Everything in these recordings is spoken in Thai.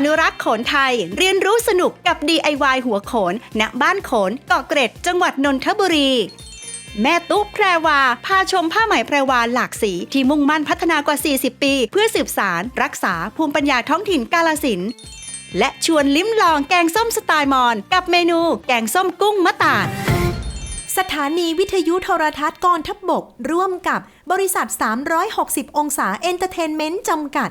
อนุรักษ์โขนไทย เรียนรู้สนุกกับ DIY หัวโขน ณ บ้านโขนเกาะเกร็ด จังหวัดนนทบุรี แม่ตุ๊กแพรวา พาชมผ้าไหมแพรวาหลากสี ที่มุ่งมั่นพัฒนากว่า 40 ปี เพื่อสืบสาร รักษาภูมิปัญญาท้องถิ่นกาลสิน และชวนลิ้มลองแกงส้มสไตล์มอญกับเมนู แกงส้มกุ้งมะตาดสถานีวิทยุโทรทัศน์กองทัพบบก ร่วมกับบริษัท 360 องศาเอนเตอร์เทนเมนต์จำกัด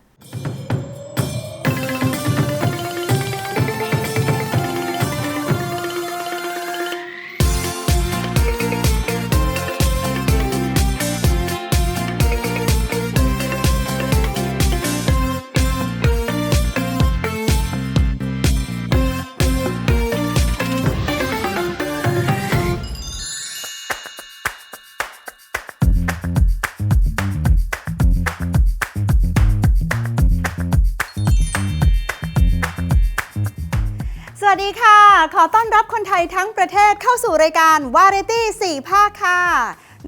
อต้อนรับคนไทยทั้งประเทศเข้าสู่รายการวาไรตี้ 4 ภาคค่ะ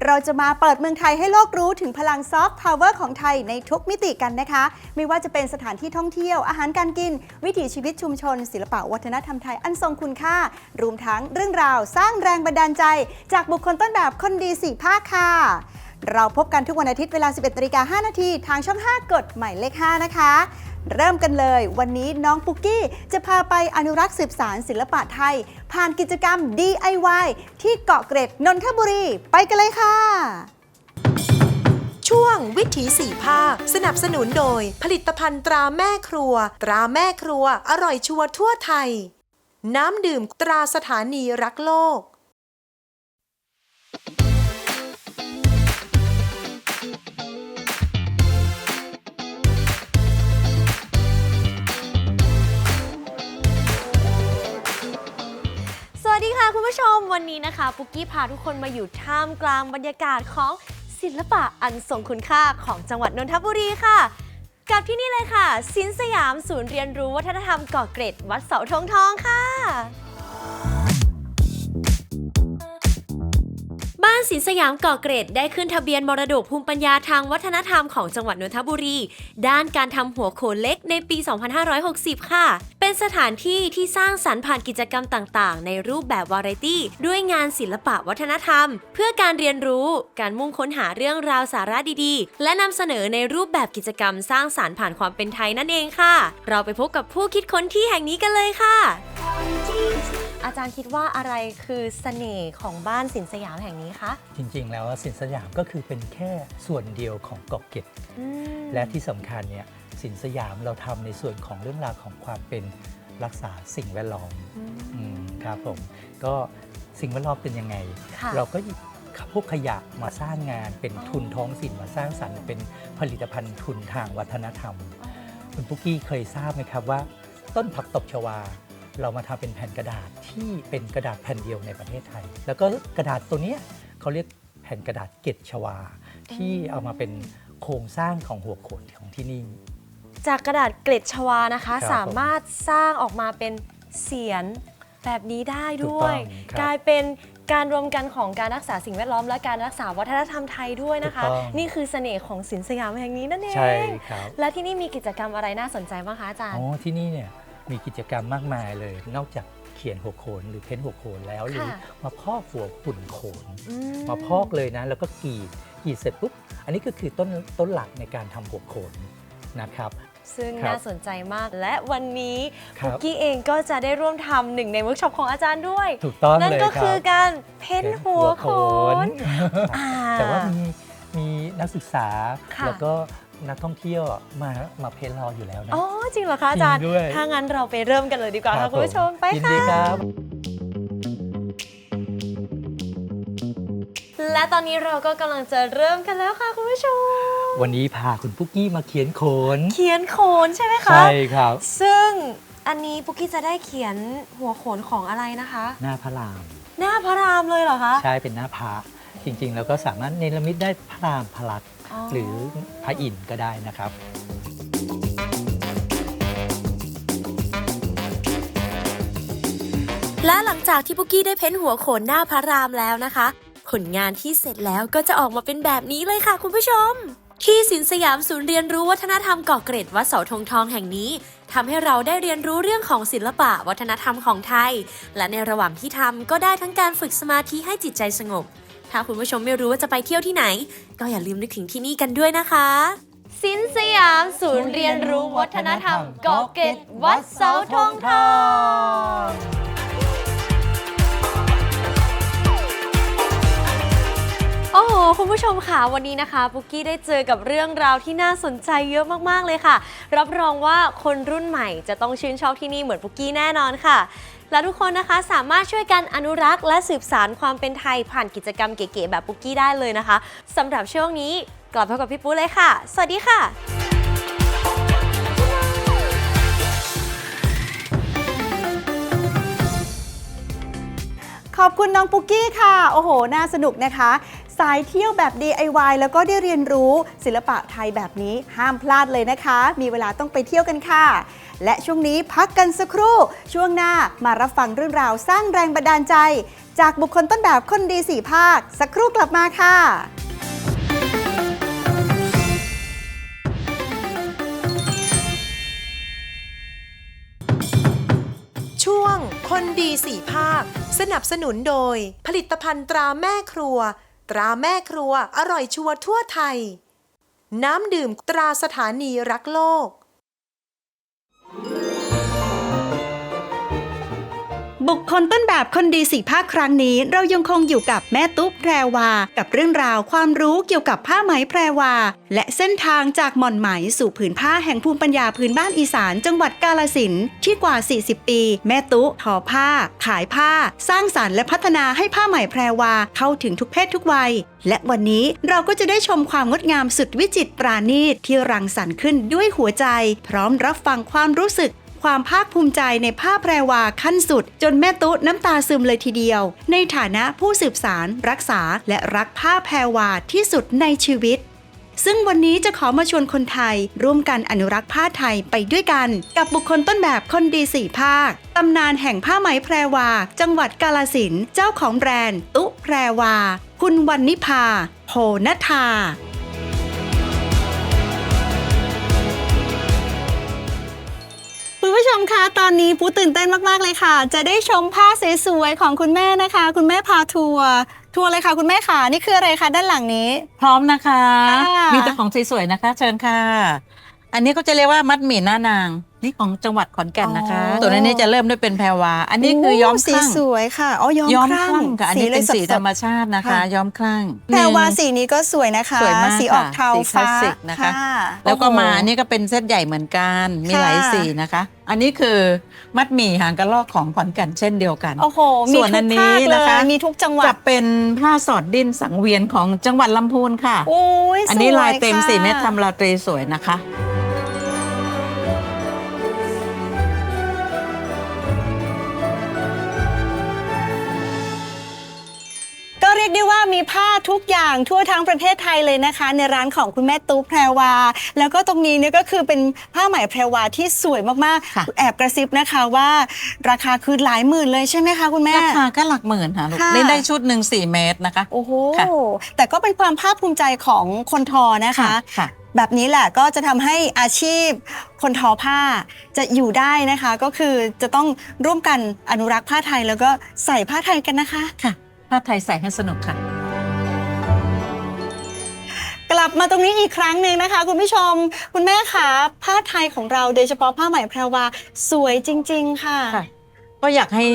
เราจะมาเปิดเมืองไทยให้โลกรู้ถึงพลังซอฟต์พาวเวอร์ของไทยในทุกมิติกันนะคะ ไม่ว่าจะเป็นสถานที่ท่องเที่ยว อาหารการกิน วิถีชีวิตชุมชน ศิลปะวัฒนธรรมไทยอันทรงคุณค่า รวมทั้งเรื่องราวสร้างแรงบันดาลใจ จากบุคคลต้นแบบคนดี 4 ภาคค่ะ เราพบกันทุกวันอาทิตย์เวลา 11นาฬิกา5นาทีทางช่อง 5 กดหมายเลข 5 นะคะ เริ่มกันเลย วันนี้น้องปุกกี้จะพาไปอนุรักษ์สืบสารศิลปะไทย ผ่านกิจกรรม DIY ที่เกาะเกร็ดนนทบุรี ไปกันเลยค่ะ ช่วงวิถีสี่ภาคสนับสนุนโดย ผลิตภัณฑ์ตราแม่ครัว ตราแม่ครัว อร่อยชัวร์ทั่วไทย น้ำดื่มตราสถานีรักโลก ผู้ชมวันนี้นะคะปุกกี้พาทุกคนมาอยู่ท่ามกลางบรรยากาศของศิลปะอันทรงคุณค่าของจังหวัดนนทบุรีค่ะ กับที่นี่เลยค่ะสินสยามศูนย์เรียนรู้วัฒนธรรมเกาะเกร็ดวัดเสาธงทองค่ะานสินสยามกาะเกรดได้ขึ้นทะเบียนมรดกภูมิปัญญาทางวัฒนธรรมของจังหวัดนนทบุรี ด้านการทำหัวโขนเล็กในปี 2560 ค่ะ เป็นสถานที่ที่สร้างสรรค์ผ่านกิจกรรมต่างๆ ในรูปแบบวาไรตี้ ด้วยงานศิลปะวัฒนธรรม เพื่อการเรียนรู้การมุ่งค้นหาเรื่องราวสาระดีๆ และนำเสนอในรูปแบบกิจกรรมสร้างสรรค์ผ่านความเป็นไทยนั่นเองค่ะ เราไปพบกับผู้คิดค้นที่แห่งนี้กันเลยค่ะ อาจารย์คิดว่าอะไรคือเสน่ห์ของบ้านสินสยามแห่งนี้คะจริงๆ แล้วสินสยามก็คือเป็นแค่ส่วนเดียวของเกาะเกร็ดอืมและที่สำคัญเนี่ยสินสยามเราทำในส่วนของเรื่องราวของความเป็นรักษาสิ่งแวดล้อมอืมอืมครับผมก็สิ่งแวดล้อมเป็นยังไง ค่ะ เราก็หยิบพวกขยะมาสร้างงานเป็นอ๋อ ทุนท้องถิ่นมาสร้างสรรค์เป็นผลิตภัณฑ์ทุนทางวัฒนธรรม คุณปุ๊กกี้เคยทราบไหมครับว่า ต้นผักตบชวา เรามาทำเป็นแผ่นกระดาษที่เป็นกระดาษแผ่นเดียวในประเทศไทย แล้วก็กระดาษตัวเนี้ยเขาเรียกแผ่นกระดาษเกตชวา ที่เอามาเป็นโครงสร้างของหัวโขนของที่นี่ จากกระดาษเกล็ดชวานะคะครับสามารถสร้างออกมาเป็นเสียนแบบนี้ได้ถูกด้วต้ยองครับกลายเป็นการรวมกันของการรักษาสิ่งแวดล้อมและการรักษาวัฒนธรรมไทยด้วยนะคะถูกต้องนี่คือเสน่ห์ของสินสยามแห่งนี้นั่นเองใช่ครับและที่นี่มีกิจกรรมอะไรน่าสนใจบ้างคะอาจารย์ อ๋อ ที่นี่เนี่ย มีกิจกรรมมากมายเลย นอกจากเขียนหัวโขนหรือเพ้นหัวโขนแล้วหรือค่ะมาพอกหัวหุ่นโขนอืมาพอกเลยนะ แล้วก็กรีดกรีดเสร็จปุ๊บอันนี้ก็คือต้นต้นหลักในการทำหัวโขนนะครับซึ่งครับน่าสนใจมากและวันนี้ครับปุกกี้เองก็จะได้ร่วมทำหนึ่งในเวิร์กช็อปของอาจารย์ด้วยถูกต้องนั่นเลยก็ครัคือบการเพ้นหัวโขนอ่าแต่ว่ามีมีนักศึกษาค่ะแล้วก็ นักท่องเที่ยวมามาเพ้นรออยู่แล้วนะ อ๋อ จริงเหรอคะอาจารย์ จริงด้วย ถ้างั้นเราไปเริ่มกันเลยดีกว่ารัค่ะบคุณผู้ชมไปยินค่ะ ดีครับ และตอนนี้เราก็กำลังจะเริ่มกันแล้วค่ะคุณผู้ชม วันนี้พาคุณปุ๊กกี้มาเขียนโขน เขียนโขนใช่ไหมคะ ใช่ครับ ซึ่งอันนี้ปุกกี้จะได้เขียนหัวโขนของอะไรนะคะ หน้าพระราม หน้าพระรามเลยเหรอคะ ใช่เป็นหน้าพระ จริงๆ แล้วก็สามารถเนรมิตได้พระรามพระลักษณ์อ๋อหรือพระอินทร์ก็ได้นะครับ และหลังจากที่ปุกกี้ได้เพ้นหัวโขนหน้าพระรามแล้วนะคะ ผลงานที่เสร็จแล้วก็จะออกมาเป็นแบบนี้เลยค่ะคุณผู้ชมที่สินสยามศูนย์เรียนรู้วัฒนธรรมเกาะเกร็ดวัดเสาธงทองแห่งนี้ทำให้เราได้เรียนรู้เรื่องของศิลปะวัฒนธรรมของไทย และในระหว่างที่ทำก็ได้ทั้งการฝึกสมาธิให้จิตใจสงบ ถ้าคุณผู้ชมไม่รู้ว่าจะไปเที่ยวที่ไหน ก็อย่าลืมนึกถึงที่นี่กันด้วยนะคะสินสยามศูนย์เรียนรู้วัฒนธรรมเกาะเกร็ดวัดเสาธงทองโอ้โห คุณผู้ชมค่ะ วันนี้นะคะปุกกี้ได้เจอกับเรื่องราวที่น่าสนใจเยอะมาก ๆ เลยค่ะ รับรองว่าคนรุ่นใหม่จะต้องชื่นชอบที่นี่เหมือนปุกกี้แน่นอนค่ะ และทุกคนนะคะสามารถช่วยกันอนุรักษ์และสืบสารความเป็นไทยผ่านกิจกรรมเก๋ๆแบบปุกกี้ได้เลยนะคะสำหรับช่วงนี้กลับพบกับพี่ปุ๊เลยค่ะ สวัสดีค่ะขอบคุณน้องปุกกี้ค่ะ โอ้โห น่าสนุกนะคะ สายเที่ยวแบบ DIY แล้วก็ได้เรียนรู้ศิลปะไทยแบบนี้ห้ามพลาดเลยนะคะ มีเวลาต้องไปเที่ยวกันค่ะ และช่วงนี้พักกันสักครู่ ช่วงหน้ามารับฟังเรื่องราวสร้างแรงบันดาลใจ จากบุคคลต้นแบบคนดีสี่ภาค สักครู่กลับมาค่ะช่วงคนดีสี่ภาค สนับสนุนโดย ผลิตภัณฑ์ตราแม่ครัว ตราแม่ครัวอร่อยชัวร์ทั่วไทย น้ำดื่มตราสถานีรักโลก บุคคลต้นแบบคนดีสี่ภาคครั้งนี้เรายังคงอยู่กับแม่ตุ๊กแพรวา กับเรื่องราวความรู้เกี่ยวกับผ้าไหมแพรวา และเส้นทางจากหม่อนไหมสู่ผืนผ้าแห่งภูมิปัญญาพื้นบ้านอีสานจังหวัดกาลสินที่กว่า 40 ปี แม่ตุ๊ทอผ้า ขายผ้า สร้างสารรค์และพัฒนาให้ผ้าไหมแพรวาเข้าถึงทุกเพศทุกวัย และวันนี้เราก็จะได้ชมความงดงามสุดวิจิตรปราณีตที่รังสรรค์ขึ้นด้วยหัวใจ พร้อมรับฟังความรู้สึก ความภาคภูมิใจในผ้าแพรวาขั้นสุด จนแม่ตุ๊น้ำตาซึมเลยทีเดียว ในฐานะผู้สืบสารรักษาและรักผ้าแพรวาที่สุดในชีวิตซึ่งวันนี้จะขอมาชวนคนไทย ร่วมกันอนุรักษ์ผ้าไทยไปด้วยกัน กับบุคคลต้นแบบคนดีสี่ภาค ตำนานแห่งผ้าไหมแพรวา จังหวัดกาลสินเจ้าของแบรนด์ ตุ๊แพรวา คุณวันนิพาโพนทา คุณผู้ชมคะตอนนี้ปูตื่นเต้นมาก ๆ เลยค่ะ จะได้ชมผ้าสวยๆของคุณแม่นะคะ คุณแม่พาทัวร์ทัวร์เลยค่ะ คุณแม่ค่ะนี่คืออะไรคะด้านหลังนี้ พร้อมนะคะ ค่ะ มีแต่ของสวยๆนะคะ เชิญค่ะ อันนี้ก็จะเรียกว่ามัดหมี่หน้านาง นี่ของจังหวัดขอนแก่นนะคะ อ๋อ ตัวนี้จะเริ่มด้วยเป็นแพรวา อันนี้คือย้อมสีคลั่งสวยค่ะอ๋อย้อมย้อมคคลั่ลั่งงค่ะอันนี้เป็นสีลยสดๆธรรมชาตินะคะค่ะย้อมคลั่ง แพรวาหนึ่งสีนี้ก็สวยนะคะสวยมากสีออกเทาค่ะสีคลาฟ้าสสิกนะคะค่ะแล้วก็มาโโหอันนี้ก็เป็นเซตใหญ่เหมือนกัน มีค่ะหลายสีนะคะ อันนี้คือมัดหมี่หางกระลอกของขอนแก่นเช่นเดียวกัน โอ้โหมีส่วนทุอักนนี้ภาคเลนะคะ ยมีทุกจังหวัจะดเป็นผ้าสอดดิ้นสังเวียนของจังหวัดลำพูนค่ะโอ้ยอันนี้สวลายเต็มค่ะ สี่เม็ดทำราตรีสวยนะคะ รียกได้ว่ามีผ้าทุกอย่างทั่วทั้งประเทศไทยเลยนะคะ ในร้านของคุณแม่ตุ๊แพรวา แล้วก็ตรงนี้เนี่ยก็คือเป็นผ้าไหมแพรวาที่สวยมากค่ะ ๆ แอบกระซิบนะคะว่า ราคาคือหลายหมื่นเลยใช่ไหมคะคุณแม่ ราคาก็หลักหมื่นค่ะลูกค่ะ เล่นได้ชุดหนึ่งสี่เมตรนะคะ โอ้โหค่ะ แต่ก็เป็นความภาคภูมิใจของคนทอนะคะ ค่ะ แบบนี้แหละก็จะทำให้อาชีพคนทอผ้าจะอยู่ได้นะคะ ก็คือจะต้องร่วมกันอนุรักษ์ผ้าไทยแล้วก็ใส่ผ้าไทยกันนะคะ ค่ะ ผ้าไทยใส่ให้สนุกค่ะ กลับมาตรงนี้อีกครั้งหนึ่งนะคะ คุณผู้ชม คุณแม่คะผ้าไทยของเราโดยเฉพาะผ้าไหมแพรวาสวยจริง ๆ ค่ะ ค่ะ ก็อยากให้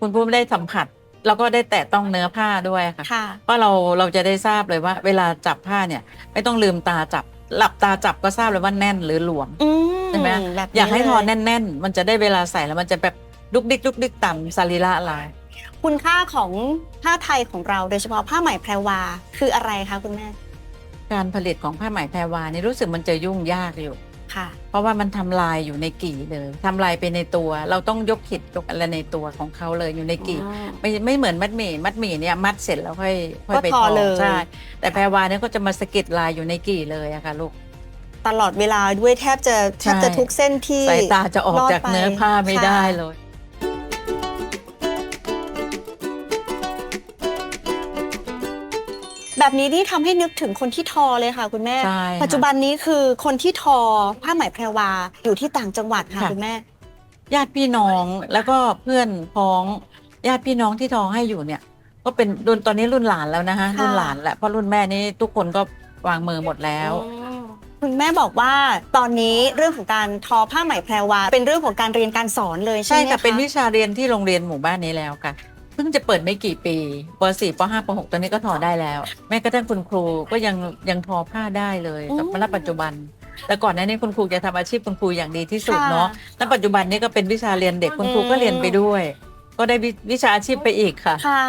คุณผู้ได้สัมผัส แล้วก็ได้แตะต้องเนื้อผ้าด้วยค่ะ ค่ะ เพราะเราเราจะได้ทราบเลยว่า เวลาจับผ้าเนี่ยไม่ต้องลืมตาจับ หลับตาจับก็ทราบเลยว่าแน่นหรือหลวม อืมใช่ไหมแบบนี้อยากให้ทอเลยแน่น ๆ มันจะได้เวลาใส่แล้วมันจะแบบดุกดิกดุกดิกต่ำสรีระลาย คุณค่าของผ้าไทยของเรา โดยเฉพาะผ้าไหมแพรวาคืออะไรคะคุณแม่ การผลิตของผ้าไหมแพรวานี่รู้สึกมันจะยุ่งยากอยู่ ค่ะ เพราะว่ามันทำลายอยู่ในกี่เลยทำลายไปในตัว เราต้องยกขิดยกอะไรในตัวของเขาเลยอยู่ในกี่อ๋อไม่ไม่เหมือนมัดหมี่มัดหมี่เนี่ยมัดเสร็จแล้วค่อยค่อยไปก็ทอเลย ใช่แต่แพรวาเนี่ยก็จะมาสะกิดลายอยู่ในกี่เลยอะค่ะลูก ตลอดเวลาด้วยแทบจะแทบจะใช่ ทุกเส้นที่สายตาจะออกลดจากไปเนื้อผ้าไม่ค่ะได้เลยค แบบนี้นี่ทำให้นึกถึงคนที่ทอเลยค่ะ คุณแม่ ใช่ค่ะปัจจุบันนี้คือคนที่ทอผ้าไหมแพรวาอยู่ที่ต่างจังหวัดค่ะค่ะ คุณแม่ ญาติพี่น้องแล้วก็เพื่อนพ้องญาติพี่น้องที่ทอให้อยู่เนี่ย ก็เป็นรุ่นตอนนี้รุ่นหลานแล้วนะคะค่ะ รุ่นหลานแหละเพราะรุ่นแม่นี่ทุกคนก็วางมือหมดแล้วคุณแม่บอกว่าตอนนี้เรื่องของการทอผ้าไหมแพรวา เป็นเรื่องของการเรียนการสอนเลยใช่ใช่ไหมค่ะคะเป็นวิชาเรียนที่โรงเรียนหมู่บ้านนี้แล้วค่ะเพิ่งจะเปิดไม่กี่ปีป .4 ป .5 ป .6 ตอนนี้ก็ทอได้แล้ว แม้กระทั่งคุณครูก็ยังยังทอผ้าได้เลยกับณปัจจุบัน แต่ก่อนหน้านี้คุณครูจะทำอาชีพคุณครูอย่างดีที่สุดเนาะณปัจจุบันนี้ก็เป็นวิชาเรียนเด็กคุณครูก็เรียนไปด้วย ก็ได้วิวิชาอาชีพไปอีกค่ะค่ะ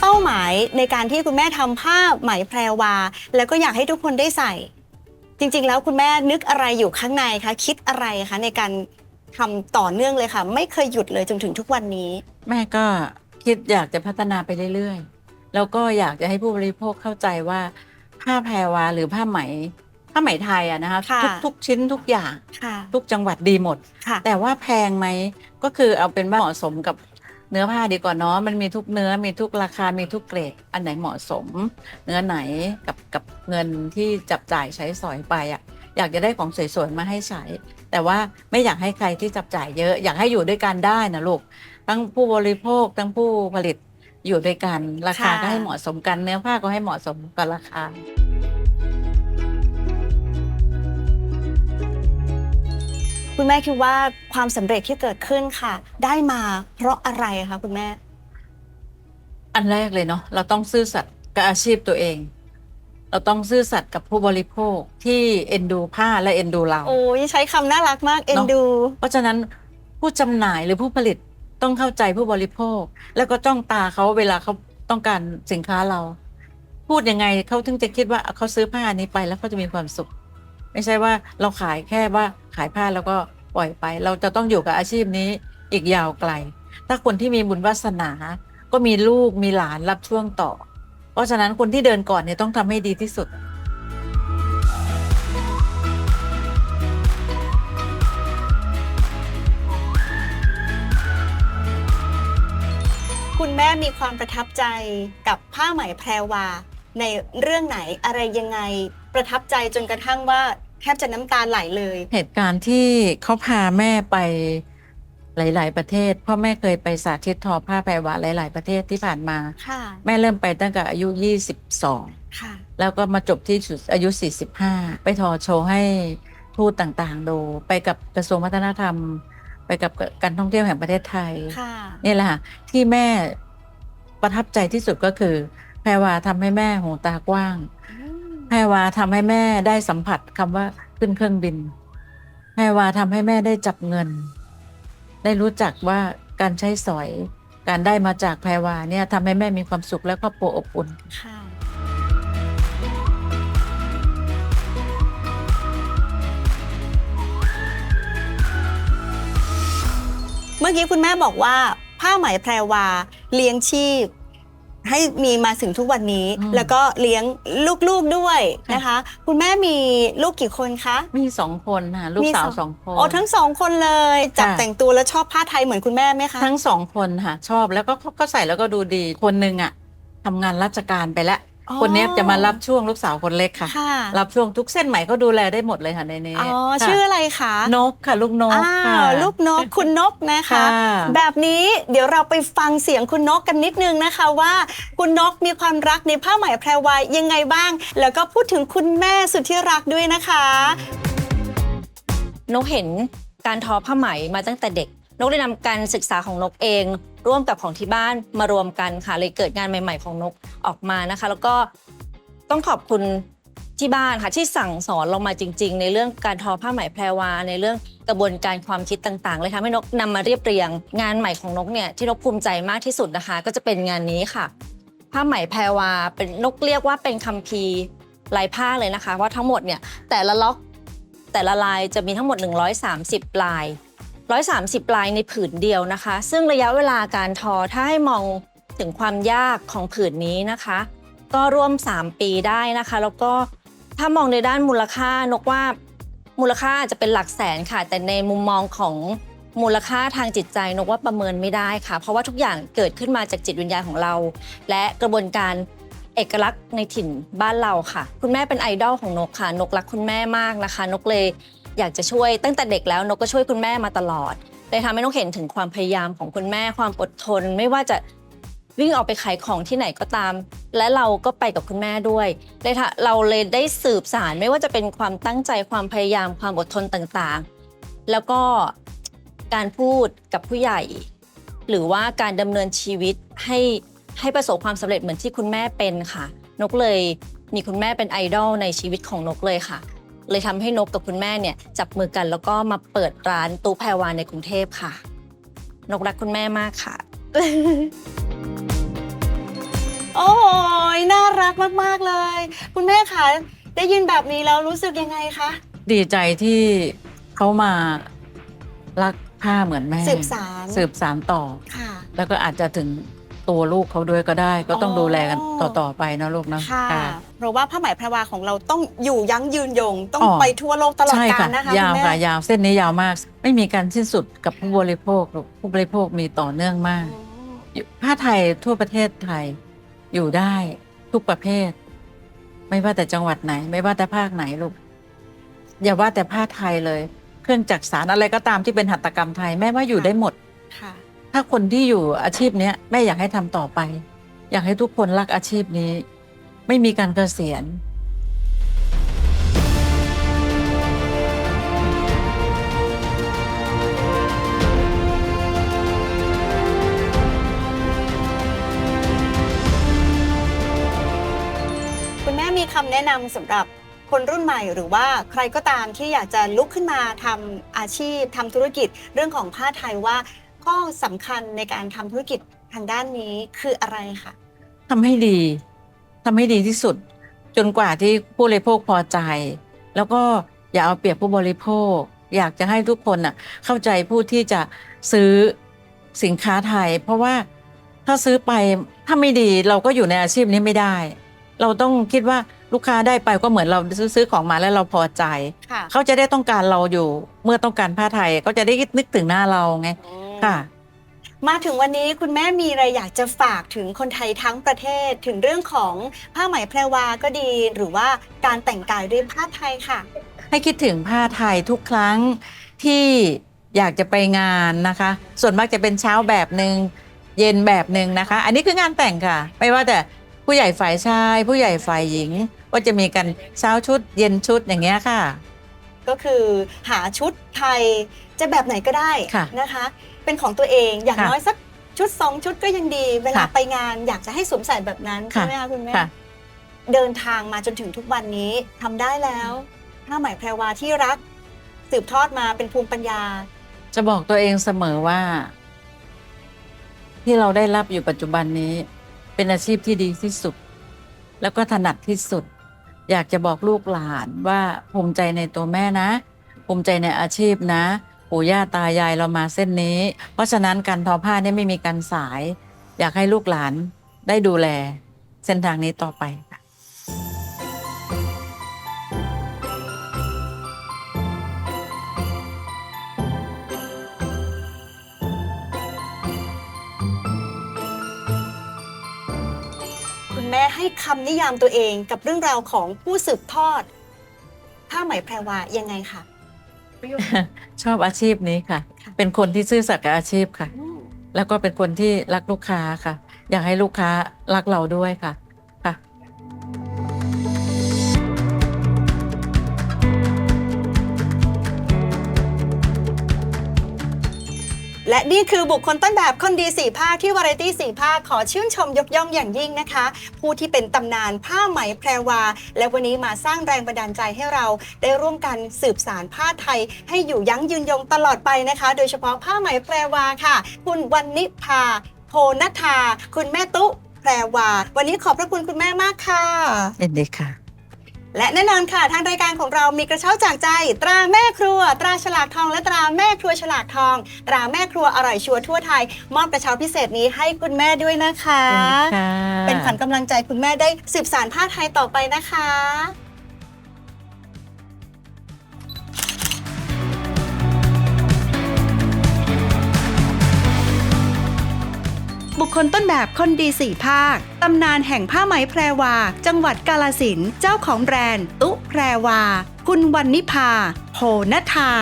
เป้าหมายในการที่คุณแม่ทำผ้าไหมแพรวา แล้วก็อยากให้ทุกคนได้ใส่ จริง ๆ แล้วคุณแม่นึกอะไรอยู่ข้างในคะคิดอะไรคะในการทำต่อเนื่องเลยค่ะ ไม่เคยหยุดเลยจนถึงทุกวันนี้ แม่ก็คิดอยากจะพัฒนาไปเรื่อยๆ แล้วก็อยากจะให้ผู้บริโภคเข้าใจว่า ผ้าแพรวาหรือผ้าไหม ผ้าไหมไทยอะนะคะค่ะ ทุกทุกชิ้นทุกอย่าง ค่ะทุกจังหวัดดีหมด ค่ะ แต่ว่าแพงไหมก็คือเอาเป็นว่าเหมาะสมกับ เนื้อผ้าดีกว่าเนาะมันมีทุกเนื้อมีทุกราคา มีทุกเกรด อันไหนเหมาะสม เนื้อไหนกับกับเงินที่จับจ่ายใช้สอยไปอะอยากจะได้ของสวยๆมาให้ใช้ แต่ว่าไม่อยากให้ใครที่จับจ่ายเยอะ อยากให้อยู่ด้วยกันได้นะลูก ทั้งผู้บริโภคทั้งผู้ผลิตอยู่ด้วยกัน ราคาก็ให้เหมาะสมกัน เนื้อผ้าก็ให้เหมาะสมกับราคา คุณแม่คิดว่าความสำเร็จที่เกิดขึ้นค่ะ ได้มาเพราะอะไรคะคุณแม่ อันแรกเลยเนาะเราต้องซื่อสัตย์กับอาชีพตัวเอง เราต้องซื่อสัตย์กับผู้บริโภคที่เอ็นดูผ้าและเอ็นดูเรา โอ้ยใช้คำน่ารักมากเอ็นดู เพราะฉะนั้นผู้จำหน่ายหรือผู้ผลิตต้องเข้าใจผู้บริโภค แล้วก็จ้องตาเขาเวลาเขาต้องการสินค้าเรา พูดยังไงเขาถึงจะคิดว่าเขาซื้อผ้านี้ไปแล้วเขาจะมีความสุข ไม่ใช่ว่าเราขายแค่ว่า ขายผ้าแล้วก็ปล่อยไป เราจะต้องอยู่กับอาชีพนี้อีกยาวไกล ถ้าคนที่มีบุญวาสนา ก็มีลูกมีหลานรับช่วงต่อ เพราะฉะนั้นคนที่เดินก่อนเนี่ยต้องทำให้ดีที่สุดคุณแม่มีความประทับใจกับผ้าไหมแพรวา ในเรื่องไหนอะไรยังไงประทับใจจนกระทั่งว่า แทบจะน้ำตาไหลเลย เหตุการณ์ที่เขาพาแม่ไปหลาย ๆ ประเทศเพ่อแม่เคยไปสาธิตทอผ้าแพรวาหลาย ๆ ประเทศที่ผ่านมา ค่ะ แม่เริ่มไปตั้งแต่อายุ 22 ค่ะ แล้วก็มาจบที่อายุ 45 ไปทอโชว์ให้ทูตต่าง ๆ ดู ไปกับกระทรวงวัฒนธรรม ไปกับการท่องเที่ยวแห่งประเทศไทย ค่ะ นี่แหละค่ะที่แม่ประทับใจที่สุดก็คือ แพรวาทำให้แม่หูตากว้าง แพรวาทำให้แม่ได้สัมผัสคำว่าขึ้นเครื่องบินแพรวาทำให้แม่ได้จับเงิน ได้รู้จักว่าการใช้สอย การได้มาจากแพรวาเนี่ยทำให้แม่มีความสุขและครอบครัวอบอุ่น ค่ะ เมื่อกี้คุณแม่บอกว่า ผ้าไหมแพรวา เลี้ยงชีพ ให้มีมาถึงทุกวันนี้อืมแล้วก็เลี้ยงลูกๆด้วยนะคะ คุณแม่มีลูกกี่คนคะมีสองคนค่ะลูกมีสาวสองสองคนอ๋อทั้งสองคนเลยจับค่ะแต่งตัวแล้วชอบผ้าไทยเหมือนคุณแม่ไหมคะทั้งสองคนค่ะชอบแล้วก็ก็ใส่แล้วก็ดูดีคนหนึ่งอะทำงานราชการไปแล้ว อ๋อคนนี้จะมารับช่วงลูกสาวคนเล็กค่ะ ค่ะ รับช่วงทุกเส้นไหมก็ดูแลได้หมดเลยค่ะในนี้อ๋อ ค่ะชื่ออะไรคะนกค่ะ ลูกนกอ้าค่ะ วลูกนกคุณนกนะคะ ค่ะ แบบนี้เดี๋ยวเราไปฟังเสียงคุณนกกันนิดนึงนะคะว่า คุณนกมีความรักในผ้าไหมแพรวายังไงบ้าง แล้วก็พูดถึงคุณแม่สุดที่รักด้วยนะคะ นกเห็นการทอผ้าไหมมาตั้งแต่เด็ก นกได้นำการศึกษาของนกเอง ร่วมกับของที่บ้านมารวมกันค่ะเลยเกิดงานใหม่ ๆ ของนกออกมานะคะ แล้วก็ต้องขอบคุณที่บ้านค่ะที่สั่งสอนเรามาจริง ๆ ในเรื่องการทอผ้าไหมแพรวาในเรื่องกระบวนการความคิดต่างๆ เลยทำให้นกนำมาเรียบเรียง งานใหม่ของนกเนี่ยที่นกภูมิใจมากที่สุดนะคะ ก็จะเป็นงานนี้ค่ะ ผ้าไหมแพรวาเป็นนกเรียกว่าเป็นคัมภีร์ลายผ้าเลยนะคะว่าทั้งหมดเนี่ยแต่ละล็อกแต่ละลายจะมีทั้งหมด 130 ลาย 130 ลายในผืนเดียวนะคะ ซึ่งระยะเวลาการทอถ้าให้มองถึงความยากของผืนนี้นะคะ ก็ร่วม 3 ปีได้นะคะ แล้วก็ถ้ามองในด้านมูลค่านกว่ามูลค่าอาจจะเป็นหลักแสนค่ะ แต่ในมุมมองของมูลค่าทางจิตใจนกว่าประเมินไม่ได้ค่ะ เพราะว่าทุกอย่างเกิดขึ้นมาจากจิตวิญญาณของเรา และกระบวนการเอกลักษณ์ในถิ่นบ้านเราค่ะ คุณแม่เป็นไอดอลของนกค่ะ นกรักคุณแม่มากนะคะ นกเลย อยากจะช่วยตั้งแต่เด็กแล้วนกก็ช่วยคุณแม่มาตลอดเลยทำให้นกเห็นถึงความพยายามของคุณแม่ความอดทน ไม่ว่าจะวิ่งออกไปขายของที่ไหนก็ตาม และเราก็ไปกับคุณแม่ด้วยเลยเราเลยได้สืบสารไม่ว่าจะเป็นความตั้งใจความพยายามความอดทนต่างๆ แล้วก็การพูดกับผู้ใหญ่ หรือว่าการดำเนินชีวิตให้ให้ประสบความสำเร็จเหมือนที่คุณแม่เป็นค่ะ นกเลยมีคุณแม่เป็นไอดอลในชีวิตของนกเลยค่ะ เลยทำให้นกกับคุณแม่เนี่ยจับมือกันแล้วก็มาเปิดร้านตู้แพรวาในกรุงเทพค่ะ นกรักคุณแม่มากค่ะ โอ้ยน่ารักมาก ๆ เลย คุณแม่คะได้ยินแบบนี้แล้วรู้สึกยังไงคะดีใจที่เขามารักผ้าเหมือนแม่สืบสารสืบสารต่อค่ะ แล้วก็อาจจะถึง ตัวลูกเขาด้วยก็ได้ ก็ต้องอ๋อดูแลกันต่อๆไปนะลูกนะค่ะค่ะ เพราะว่าผ้าไหมแพรวาของเราต้องอยู่ยั้งยืนยง ต้องอ๋อไปทั่วโลกตลอดใช่กาค่ะลนะคะยาวคุณค่ะแม่ยาวเส้นนี้ยาวมาก ไม่มีการสิ้นสุดกับผู้บริโภคลูกผู้บริโภคมีต่อเนื่องมากผ้าไทยทั่วประเทศไทยอยู่ได้ทุกประเภท ไม่ว่าแต่จังหวัดไหน ไม่ว่าแต่ภาคไหนลูกอย่าว่าแต่ผ้าไทยเลย เครื่องจักสารอะไรก็ตามที่เป็นหัตถกรรมไทยแม่ว่าอยู่ได้หมดค่ะ ถ้าคนที่อยู่อาชีพเนี้ยแม่อยากให้ทำต่อไป อยากให้ทุกคนรักอาชีพนี้ ไม่มีการเกษียณ คุณแม่มีคำแนะนำสำหรับคนรุ่นใหม่หรือว่าใครก็ตามที่อยากจะลุกขึ้นมาทำอาชีพทำธุรกิจเรื่องของผ้าไทยว่า ข้อสำคัญในการทำธุรกิจทางด้านนี้คืออะไรคะทำให้ดีทำให้ดีที่สุด จนกว่าที่ผู้บริโภคพอใจ แล้วก็อย่าเอาเปรียบผู้บริโภค อยากจะให้ทุกคนน่ะเข้าใจผู้ที่จะซื้อสินค้าไทย เพราะว่าถ้าซื้อไปถ้าไม่ดีเราก็อยู่ในอาชีพนี้ไม่ได้ เราต้องคิดว่าลูกค้าได้ไปก็เหมือนเราซื้อของมาแล้วเราพอใจ ค่ะ เขาจะได้ต้องการเราอยู่ เมื่อต้องการผ้าไทยก็จะได้นึกถึงหน้าเราไง ค่ะ มาถึงวันนี้คุณแม่มีอะไรอยากจะฝากถึงคนไทยทั้งประเทศถึงเรื่องของผ้าไหมแพรวาก็ดี หรือว่าการแต่งกายด้วยผ้าไทยค่ะ ให้คิดถึงผ้าไทยทุกครั้งที่อยากจะไปงานนะคะ ส่วนมากจะเป็นเช้าแบบหนึ่งเย็นแบบหนึ่งนะคะ อันนี้คืองานแต่งค่ะ ไม่ว่าแต่ผู้ใหญ่ฝ่ายชาย ผู้ใหญ่ฝ่ายหญิง ก็จะมีกันเช้าชุด เย็นชุดอย่างเงี้ยค่ะ ก็คือหาชุดไทยจะแบบไหนก็ได้ค่ะนะคะ เป็นของตัวเองอย่างค่ะน้อยสักชุดสองชุดก็ยังดี เวลาค่ะไปงานอยากจะให้สวมใส่แบบนั้นใช่ไหมคะคุณแม่ ค่ะ เดินทางมาจนถึงทุกวันนี้ทำได้แล้วผ้าไหมแพรวาที่รัก สืบทอดมาเป็นภูมิปัญญา จะบอกตัวเองเสมอว่า ที่เราได้รับอยู่ปัจจุบันนี้ เป็นอาชีพที่ดีที่สุด แล้วก็ถนัดที่สุด อยากจะบอกลูกหลานว่าภูมิใจในตัวแม่นะ ภูมิใจในอาชีพนะ ปู่ย่าตายายเรามาเส้นนี้ เพราะฉะนั้นการทอผ้าเนี่ยไม่มีการสาย อยากให้ลูกหลานได้ดูแล เส้นทางนี้ต่อไปค่ะคุณแม่ให้คำนิยามตัวเองกับเรื่องราวของผู้สืบทอดผ้าไหมแพรวายังไงคะ ชอบอาชีพนี้ค่ะค่ะ เป็นคนที่ซื่อสัตย์กับอาชีพค่ะ อืม แล้วก็เป็นคนที่รักลูกค้าค่ะ อยากให้ลูกค้ารักเราด้วยค่ะ และนี่คือบุคคลต้นแบบคนดีสี่ภาคที่วาไรตี้สี่ภาคขอชื่นชมยกย่องอย่างยิ่งนะคะ ผู้ที่เป็นตำนานผ้าไหมแพรวา และวันนี้มาสร้างแรงบันดาลใจให้เรา ได้ร่วมกันสืบสารผ้าไทย ให้อยู่ยั้งยืนยงตลอดไปนะคะ โดยเฉพาะผ้าไหมแพรวาค่ะ คุณวันนิพาโพนทาคุณแม่ตุ๊แพรวา วันนี้ขอบพระคุณคุณแม่มากค่ะเด็นดีค่ะ และแน่นอนค่ะ ทางรายการของเรามีกระเช้าจากใจ ตราแม่ครัว ตราฉลากทอง และตราแม่ครัวฉลากทอง ตราแม่ครัวอร่อยชัวร์ทั่วไทย มอบกระเช้าพิเศษนี้ให้คุณแม่ด้วยนะคะค่ะเป็นขวัญกำลังใจคุณแม่ได้สืบสารผ้าไทยต่อไปนะคะ คนต้นแบบคนดีสี่ภาค ตำนานแห่งผ้าไหมแพรวา จังหวัดกาลสินเจ้าของแบรนด์ ตุแพรวา คุณวันนิพาโพนทา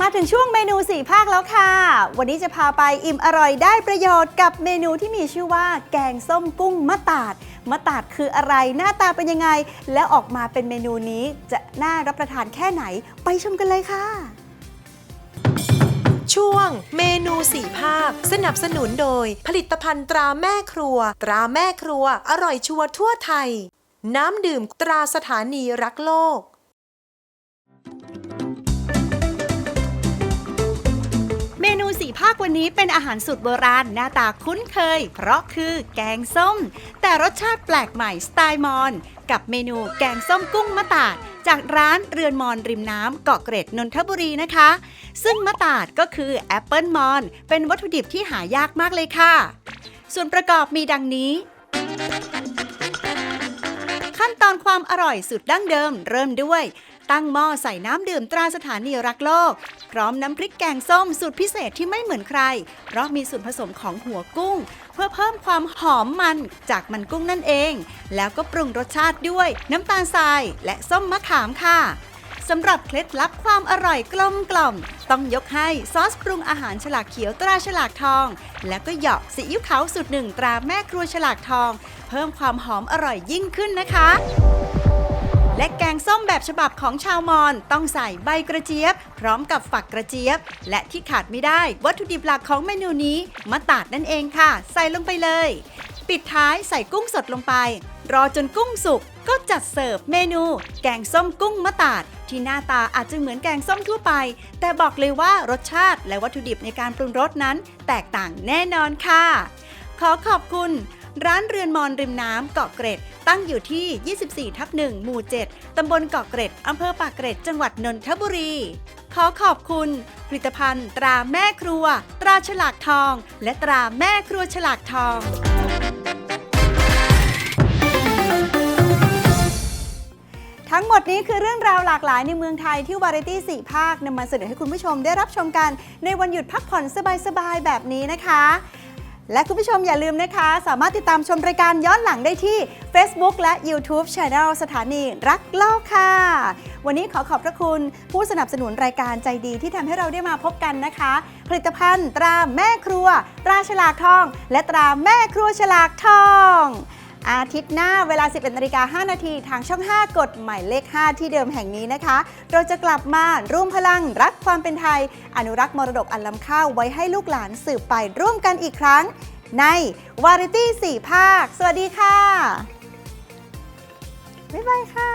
มาถึงช่วงเมนูสี่ภาคแล้วค่ะ วันนี้จะพาไปอิ่มอร่อยได้ประโยชน์กับเมนูที่มีชื่อว่า แกงส้มกุ้งมะตาด มะตาดคืออะไรหน้าตาเป็นยังไง แล้วออกมาเป็นเมนูนี้จะน่ารับประทานแค่ไหนไปชมกันเลยค่ะ ช่วงเมนูสี่ภาค สนับสนุนโดย ผลิตภัณฑ์ตราแม่ครัว ตราแม่ครัว อร่อยชัวร์ทั่วไทย น้ำดื่มตราสถานีรักโลก ภาควันนี้เป็นอาหารสูตรโบราณหน้าตาคุ้นเคย เพราะคือแกงส้ม แต่รสชาติแปลกใหม่สไตล์มอญกับเมนูแกงส้มกุ้งมะตาด จากร้านเรือนมอนริมน้ำเกาะเกร็ดนนทบุรีนะคะ ซึ่งมะตาดก็คือแอปเปิลมอน เป็นวัตถุดิบที่หายากมากเลยค่ะ ส่วนประกอบมีดังนี้ขั้นตอนความอร่อยสุดดั้งเดิมเริ่มด้วย ตั้งหม้อใส่น้ำดื่มตราสถานีรักโลก พร้อมน้ำพริกแกงส้มสูตรพิเศษที่ไม่เหมือนใคร เพราะมีส่วนผสมของหัวกุ้ง เพื่อเพิ่มความหอมมันจากมันกุ้งนั่นเอง แล้วก็ปรุงรสชาติด้วยน้ำตาลทราย และส้มมะขามค่ะสำหรับเคล็ดลับความอร่อยกลมกล่อม ต้องยกให้ซอสปรุงอาหารฉลากเขียวตราฉลากทอง แล้วก็เหยาะซีอิ๊วขาวสูตรหนึ่งตราแม่ครัวฉลากทอง เพิ่มความหอมอร่อยยิ่งขึ้นนะคะ และแกงส้มแบบฉบับของชาวมอญต้องใส่ใบกระเจี๊ยบ พร้อมกับฝักกระเจี๊ยบ และที่ขาดไม่ได้วัตถุดิบหลักของเมนูนี้มะตาดนั่นเองค่ะ ใส่ลงไปเลย ปิดท้ายใส่กุ้งสดลงไป รอจนกุ้งสุกก็จัดเสิร์ฟเมนู แกงส้มกุ้งมะตาด ที่หน้าตาอาจจะเหมือนแกงส้มทั่วไป แต่บอกเลยว่ารสชาติและวัตถุดิบในการปรุงรสนั้น แตกต่างแน่นอนค่ะ ขอขอบคุณ ร้านเรือนมอนริมน้ำเกาะเกร็ด ตั้งอยู่ที่ 24 ทับ1หมู่ 7 ตำบลเกาะเกร็ด อำเภอปากเกร็ด จังหวัดนนทบุรี ขอขอบคุณ ผลิตภัณฑ์ตราแม่ครัว ตราฉลากทอง และตราแม่ครัวฉลากทองทั้งหมดนี้คือเรื่องราวหลากหลายในเมืองไทยที่วาไรตี้4ภาคนำมาเสนอให้คุณผู้ชมได้รับชมกัน ในวันหยุดพักผ่อนสบายๆ แบบนี้นะคะ และคุณผู้ชมอย่าลืมนะคะ สามารถติดตามชมรายการย้อนหลังได้ที่ Facebook และ YouTube Channel สถานีรักเล่าค่ะ วันนี้ขอขอบพระคุณผู้สนับสนุนรายการใจดีที่ทำให้เราได้มาพบกันนะคะ ผลิตภัณฑ์ตราแม่ครัว ตราฉลากทอง และตราแม่ครัวฉลากทอง อาทิตย์หน้าเวลา 11นาฬิกา5นาทีทางช่อง 5กดหมายเลข 5 ที่เดิมแห่งนี้นะคะ เราจะกลับมาร่วมพลังรักความเป็นไทย อนุรักษ์มรดกอันล้ำค่าไว้ให้ลูกหลานสืบไปร่วมกันอีกครั้ง ในวาไรตี้4ภาค สวัสดีค่ะ บ๊ายบายค่ะ